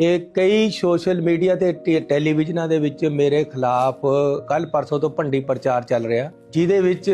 ਇਹ ਕਈ social media ਤੇ ਟੈਲੀਵਿਜ਼ਨਾਂ ਦੇ ਵਿੱਚ ਮੇਰੇ ਖਿਲਾਫ ਕੱਲ ਪਰਸੋਂ ਤੋਂ ਭੰਡੀ ਪ੍ਰਚਾਰ ਚੱਲ ਰਿਹਾ, ਜਿਹਦੇ ਵਿੱਚ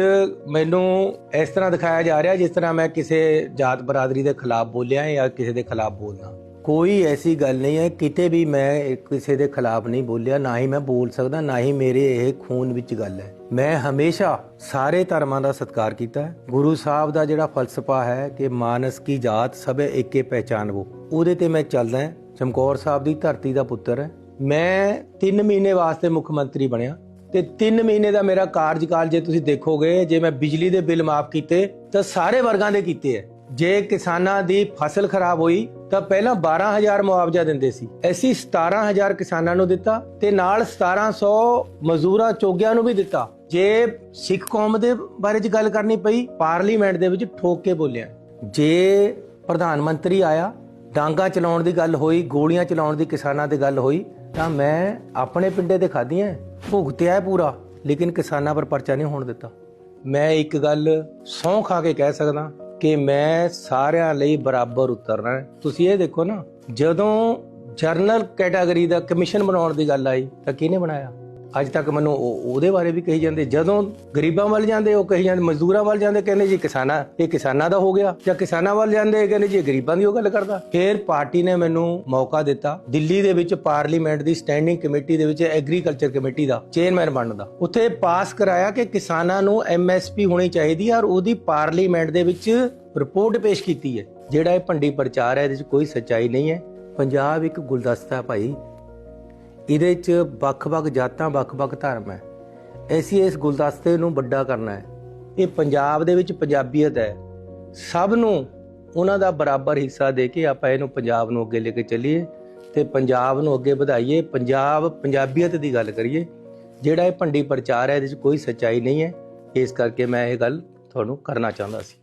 ਮੈਨੂੰ ਇਸ ਤਰ੍ਹਾਂ ਦਿਖਾਇਆ ਜਾ ਰਿਹਾ ਜਿਸ ਤਰ੍ਹਾਂ ਮੈਂ ਕਿਸੇ ਜਾਤ ਬਰਾਦਰੀ ਦੇ ਖਿਲਾਫ ਬੋਲਿਆ ਜਾਂ ਕਿਸੇ ਦੇ ਖਿਲਾਫ ਬੋਲਦਾ। ਕੋਈ ਐਸੀ ਗੱਲ ਨਹੀਂ ਹੈ, ਕਿਤੇ ਵੀ ਮੈਂ ਕਿਸੇ ਦੇ ਖਿਲਾਫ ਨਹੀਂ ਬੋਲਿਆ, ਨਾ ਹੀ ਮੈਂ ਬੋਲ ਸਕਦਾ, ਨਾ ਹੀ ਮੇਰੇ ਇਹ ਖੂਨ ਵਿੱਚ ਗੱਲ ਹੈ। ਮੈਂ ਹਮੇਸ਼ਾ ਸਾਰੇ ਧਰਮਾਂ ਦਾ ਸਤਿਕਾਰ ਕੀਤਾ ਹੈ। ਗੁਰੂ ਸਾਹਿਬ ਦਾ ਜਿਹੜਾ ਫਲਸਫਾ ਹੈ ਕਿ ਮਾਨਸ ਕੀ ਜਾਤ ਸਭੇ ਏਕੇ ਪਹਿਚਾਨਵੋ ਉਹਦੇ ਤੇ ਮੈਂ ਚੱਲਦਾ ਹਾਂ। ਚਮਕੌਰ ਸਾਹਿਬ ਦੀ ਧਰਤੀ ਦਾ ਪੁੱਤਰ ਹੈ। ਮੈਂ 3 ਮਹੀਨੇ ਵਾਸਤੇ ਮੁੱਖ ਮੰਤਰੀ ਬਣਿਆ। ਤੇ 3 ਮਹੀਨੇ ਦਾ ਮੇਰਾ ਕਾਰਜਕਾਲ ਜੇ ਤੁਸੀਂ ਦੇਖੋਗੇ, ਜੇ ਮੈਂ ਬਿਜਲੀ ਦੇ ਬਿੱਲ ਮਾਫ ਕੀਤੇ, ਤਾਂ ਸਾਰੇ ਵਰਗਾਂ ਦੇ ਕੀਤੇ ਐ ਜੇ ਕਿਸਾਨਾਂ ਦੀ ਫਸਲ ਖਰਾਬ ਹੋਈ, ਤਾਂ ਪਹਿਲਾਂ 12000 ਮੁਆਵਜ਼ਾ ਦਿੰਦੇ ਸੀ। ਅਸੀਂ 17000 ਕਿਸਾਨਾਂ ਨੂੰ ਦਿੱਤਾ ਤੇ ਨਾਲ 1700 ਮਜ਼ਦੂਰਾਂ ਚੋਗਿਆਂ ਨੂੰ ਵੀ ਦਿੱਤਾ। ਜੇ ਸਿੱਖ ਕੌਮ ਦੇ ਬਾਰੇ ਚ ਗੱਲ ਕਰਨੀ ਪਈ, ਪਾਰਲੀਮੈਂਟ ਦੇ ਵਿੱਚ ਠੋਕ ਕੇ ਬੋਲਿਆ। ਜੇ ਪ੍ਰਧਾਨ ਮੰਤਰੀ ਆਇਆ ਡਾਂਗਾ ਚਲਾਉਣ ਦੀ ਗੱਲ ਹੋਈ, ਗੋਲੀਆਂ ਚਲਾਉਣ ਦੀ ਕਿਸਾਨਾਂ ਦੀ ਗੱਲ ਹੋਈ, ਤਾਂ ਮੈਂ ਆਪਣੇ ਪਿੰਡੇ ਤੇ ਖਾਧੀਆਂ ਭੁਗਤਿਆ ਪੂਰਾ, ਲੇਕਿਨ ਕਿਸਾਨਾਂ ਪਰ ਪਰਚਾ ਨਹੀਂ ਹੋਣ ਦਿੱਤਾ। ਮੈਂ ਇੱਕ ਗੱਲ ਸਹੁੰ ਖਾ ਕੇ ਕਹਿ ਸਕਦਾ ਕਿ ਮੈਂ ਸਾਰਿਆਂ ਲਈ ਬਰਾਬਰ ਉਤਰਨਾ ਤੁਸੀਂ ਇਹ ਦੇਖੋ ਨਾ, ਜਦੋਂ ਜਰਨਲ ਕੈਟਾਗਰੀ ਦਾ ਕਮਿਸ਼ਨ ਬਣਾਉਣ ਦੀ ਗੱਲ ਆਈ, ਤਾਂ ਕਿਹਨੇ ਬਣਾਇਆ? ਅੱਜ ਤੱਕ ਮੈਨੂੰ ਉਹਦੇ ਬਾਰੇ ਵੀ ਕਹੀ ਜਾਂਦੇ, ਜਦੋਂ ਗਰੀਬਾਂ ਵੱਲ ਜਾਂਦੇ, ਉਹ ਕਹੀ ਜਾਂਦੇ, ਮਜ਼ਦੂਰਾਂ ਵੱਲ ਜਾਂਦੇ, ਕਹਿੰਦੇ ਜੀ ਕਿਸਾਨਾਂ, ਇਹ ਕਿਸਾਨਾਂ ਦਾ ਹੋ ਗਿਆ, ਜਾਂ ਕਿਸਾਨਾਂ ਵੱਲ ਜਾਂਦੇ ਕਹਿੰਦੇ ਜੀ ਗਰੀਬਾਂ ਦੀ ਉਹ ਗੱਲ ਕਰਦਾ। ਫਿਰ ਪਾਰਟੀ ਨੇ ਮੈਨੂੰ ਮੌਕਾ ਦਿੱਤਾ, ਦਿੱਲੀ ਦੇ ਵਿੱਚ ਪਾਰਲੀਮੈਂਟ ਦੀ ਸਟੈਂਡਿੰਗ ਕਮੇਟੀ ਦੇ ਵਿੱਚ ਐਗਰੀਕਲਚਰ ਕਮੇਟੀ ਦਾ, ਚੇਅਰਮੈਨ ਬਣਨ ਦਾ। ਉੱਥੇ ਪਾਸ ਕਰਾਇਆ ਕਿ ਕਿਸਾਨਾਂ ਨੂੰ ਐਮਐਸਪੀ ਹੋਣੀ ਚਾਹੀਦੀ ਹੈ ਔਰ ਉਹਦੀ ਪਾਰਲੀਮੈਂਟ ਦੇ ਵਿੱਚ ਰਿਪੋਰਟ ਪੇਸ਼ ਕੀਤੀ ਹੈ। ਜਿਹੜਾ ਇਹ ਭੰਡੀ ਪ੍ਰਚਾਰ ਹੈ, ਇਹਦੇ ਵਿੱਚ ਕੋਈ ਸੱਚਾਈ ਨਹੀਂ ਹੈ। ਪੰਜਾਬ ਇੱਕ ਗੁਲਦਸਤਾ ਭਾਈ ਇਹਦੇ 'ਚ ਵੱਖ-ਵੱਖ ਜਾਤਾਂ, ਵੱਖ-ਵੱਖ ਧਰਮ ਹੈ। ਐਸੀ ਇਸ ਗੁਲਦਸਤੇ ਨੂੰ ਵੱਡਾ ਕਰਨਾ ਹੈ। ਇਹ ਪੰਜਾਬ ਦੇ ਵਿੱਚ ਪੰਜਾਬੀਅਤ ਹੈ। ਸਭ ਨੂੰ ਉਹਨਾਂ ਦਾ ਬਰਾਬਰ ਹਿੱਸਾ ਦੇ ਕੇ ਆਪਾਂ ਇਹਨੂੰ ਪੰਜਾਬ ਨੂੰ ਅੱਗੇ ਲੈ ਕੇ ਚੱਲੀਏ ਤੇ ਪੰਜਾਬ ਨੂੰ ਅੱਗੇ ਵਧਾਈਏ। ਪੰਜਾਬ, ਪੰਜਾਬੀਅਤ ਦੀ ਗੱਲ ਕਰੀਏ, ਜਿਹੜਾ ਇਹ ਭੰਡੀ ਪ੍ਰਚਾਰ ਹੈ, ਇਹਦੇ 'ਚ ਕੋਈ ਸੱਚਾਈ ਨਹੀਂ ਹੈ। ਇਸ ਕਰਕੇ ਮੈਂ ਇਹ ਗੱਲ ਤੁਹਾਨੂੰ ਕਰਨਾ ਚਾਹੁੰਦਾ ਸੀ।